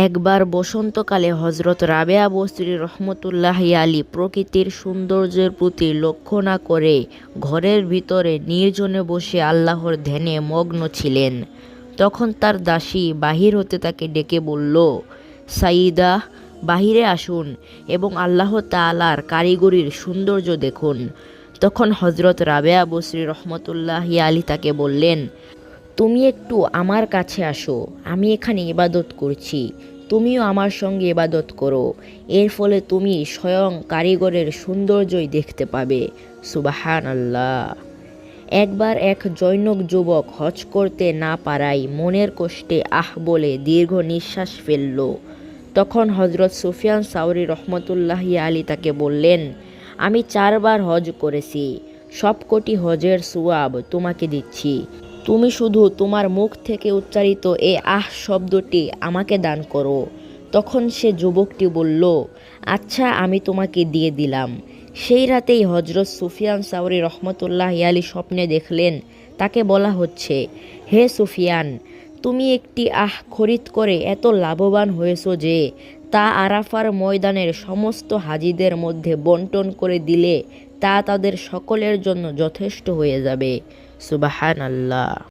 একবার বসন্তকালে হজরত রাবেয়া বস্ত্রী রহমতুল্লাহ আলী প্রকৃতির সৌন্দর্যের প্রতি লক্ষ্য না করে ঘরের ভিতরে নির্জনে বসে আল্লাহর ধ্যানে মগ্ন ছিলেন। তখন তার দাসী বাহির হতে তাকে ডেকে বলল সাইদা বাহিরে আসুন এবং আল্লাহ তাআলার কারিগরির সৌন্দর্য দেখুন। তখন হজরত রাবেয়া বসরি রহমতুল্লাহ আলী তাকে বললেন তুমি একটু আমার কাছে আসো, আমি এখানে ইবাদত করছি, তুমিও আমার সঙ্গে ইবাদত করো, এর ফলে তুমি স্বয়ং কারিগরের সৌন্দর্যই দেখতে পাবে সুবাহান আল্লাহ একবার এক জৈনক যুবক হজ করতে না পারায় মনের কষ্টে আহ বলে দীর্ঘ নিঃশ্বাস ফেলল। তখন হজরত সুফিয়ান সাউরি রহমতুল্লাহ আলী তাকে বললেন, আমি চারবার হজ করেছি, সবকটি হজের সুয়াব তোমাকে দিচ্ছি তুমি শুধু তোমার মুখ থেকে উচ্চারিত এ আহ শব্দটি আমাকে দান করো। তখন সে যুবকটি বলল আচ্ছা আমি তোমাকে দিয়ে দিলাম। সেই রাতেই হজরত সুফিয়ান সাউরি রহমতুল্লাহ ইয়ালি স্বপ্নে দেখলেন, তাকে বলা হচ্ছে, হে সুফিয়ান, তুমি একটি আহ খরিদ করে এত লাভবান হয়েছো যে তা আরাফার ময়দানের সমস্ত হাজিদের মধ্যে বন্টন করে দিলে তা তাদের সকলের জন্য যথেষ্ট হয়ে যাবে। সুবাহান আল্লাহ